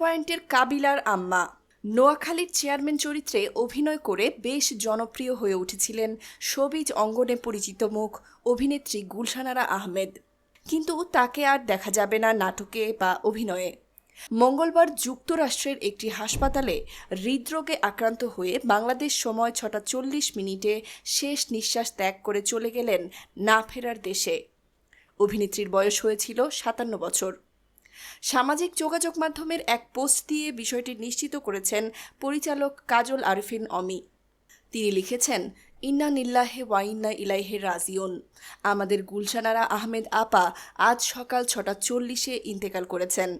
পয়েন্টের কাবিলার আম্মা। নোয়াখালীর চেয়ারম্যান চরিত্রে অভিনয় করে বেশ জনপ্রিয় হয়ে উঠেছিলেন সবিজ অঙ্গনে পরিচিত মুখ অভিনেত্রী গুলশানারা আহমেদ। কিন্তু তাকে আর দেখা যাবে না নাটকে বা অভিনয়ে। মঙ্গলবার যুক্তরাষ্ট্রের একটি হাসপাতালে হৃদরোগে আক্রান্ত হয়ে বাংলাদেশ সময় ছটা চল্লিশ মিনিটে শেষ নিঃশ্বাস ত্যাগ করে চলে গেলেন না ফেরার দেশে। অভিনেত্রীর বয়স হয়েছিল সাতান্ন বছর। সামাজিক যোগাযোগ মাধ্যমের এক পোস্ট দিয়ে বিষয়টি নিশ্চিত করেছেন পরিচালক কাজল আরফিন অমি। তিনি লিখেছেন, ইন্না নিল্লাহে ওয়াইন্না ইলাইহে রাজিউন। আমাদের গুলশানারা আহমেদ আপা আজ সকাল ছটা চল্লিশে ইন্তেকাল করেছেন।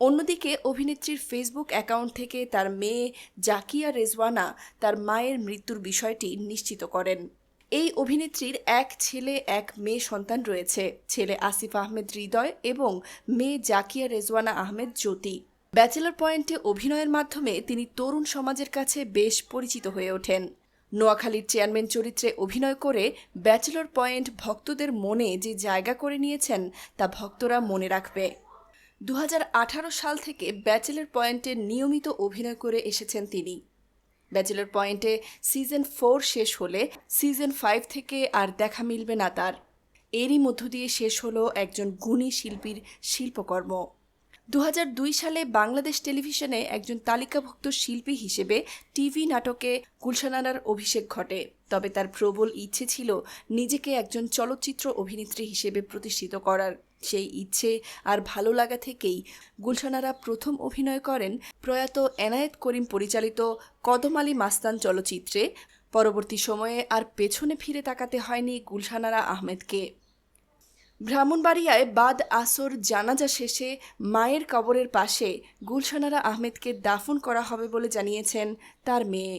অন্যদিকে অভিনেত্রীর ফেসবুক অ্যাকাউন্ট থেকে তার মেয়ে জাকিয়া রেজওয়ানা তার মায়ের মৃত্যুর বিষয়টি নিশ্চিত করেন। এই অভিনেত্রীর এক ছেলে, এক মেয়ে সন্তান রয়েছে। ছেলে আসিফ আহমেদ হৃদয় এবং মেয়ে জাকিয়া রেজওয়ানা আহমেদ জ্যোতি। ব্যাচেলর পয়েন্টে অভিনয়ের মাধ্যমে তিনি তরুণ সমাজের কাছে বেশ পরিচিত হয়ে ওঠেন। নোয়াখালীর চেয়ারম্যান চরিত্রে অভিনয় করে ব্যাচেলর পয়েন্ট ভক্তদের মনে যে জায়গা করে নিয়েছেন, তা ভক্তরা মনে রাখবে। দু হাজার আঠারো সাল থেকে ব্যাচেলর পয়েন্টে নিয়মিত অভিনয় করে এসেছেন তিনি। ব্যাচেলর পয়েন্টে সিজন ফোর শেষ হলে সিজন ফাইভ থেকে আর দেখা মিলবে না তার। এরই মধ্য দিয়ে শেষ হলো একজন গুণী শিল্পীর শিল্পকর্ম। দু হাজার দুই সালে বাংলাদেশ টেলিভিশনে একজন তালিকাভুক্ত শিল্পী হিসেবে টিভি নাটকে গুলশানারার অভিষেক ঘটে। তবে তার প্রবল ইচ্ছে ছিল নিজেকে একজন চলচ্চিত্র অভিনেত্রী হিসেবে প্রতিষ্ঠিত করার। সেই ইচ্ছে আর ভালো লাগা থেকেই গুলশানারা প্রথম অভিনয় করেন প্রয়াত এনায়েত করিম পরিচালিত কদম আলী মাস্তান চলচ্চিত্রে। পরবর্তী সময়ে আর পেছনে ফিরে তাকাতে হয়নি গুলশানারা আহমেদকে। ব্রাহ্মণবাড়িয়ায় বাদ আসর জানাজা শেষে মায়ের কবরের পাশে গুলশানারা আহমেদকে দাফন করা হবে বলে জানিয়েছেন তার মেয়ে।